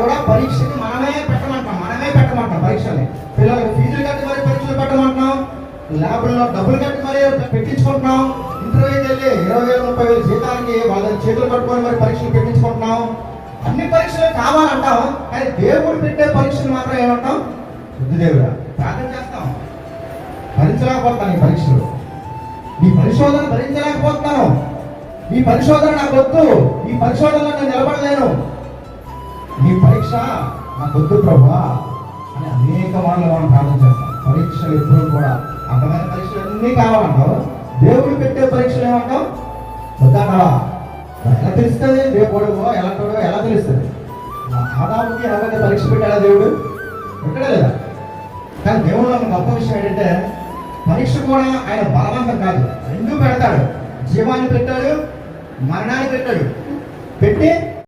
కూడా పరీక్షకి మనమే పెట్టమంటాం మనమే పెట్టమంటాం పరీక్షని పిల్లలకు ఫీజులు కట్టి మరి పరీక్షలు పెట్టమంటున్నాం ల్యాబ్లో డబ్బులు కట్టి మరి పెట్టించుకుంటున్నాం ఇంటర్వ్యూకి వెళ్ళి ఇరవై వేల ముప్పై వేల జీతానికి వాళ్ళ చేతులు పట్టుకొని మరి పరీక్షలు పెట్టించుకుంటున్నాం. అన్ని పరీక్షలు కావాలంటాం కానీ దేవుడు పెట్టే పరీక్షలు మాత్రం ఏమంటాం? బుద్ధిదేవుడా ప్రార్థన చేస్తాం. భరించలేకపోతాను ఈ పరీక్షలు. ఈ పరిశోధన భరించలేకపోతున్నాను. ఈ పరిశోధన నాకు వద్దు. ఈ పరిశోధనలో నేను నిలబడలేను. ఈ పరీక్ష నాకు వద్దు ప్రభా అని అనేక మార్లు మనం ప్రార్థన చేస్తాం. పరీక్షలు ఎప్పుడు కూడా అందమైన పరీక్షలు అన్నీ కావాలంటావు. దేవుడు పెట్టే పరీక్షలు ఏమంటావు? వద్దంటావా ఎలా తెలుస్తుంది? దేవుడు ఎలాంటి ఎలా తెలుస్తుంది? ఆదాముకి ఎలాగైతే పరీక్ష పెట్టాడా దేవుడు? పెట్టడా లేదా? కానీ దేవుడు గొప్ప విషయం ఏంటంటే పరీక్ష కూడా ఆయన బలవంతం కాదు. రెండు పెడతాడు. జీవాన్ని పెట్టాడు మరణాన్ని పెట్టాడు. పెట్టి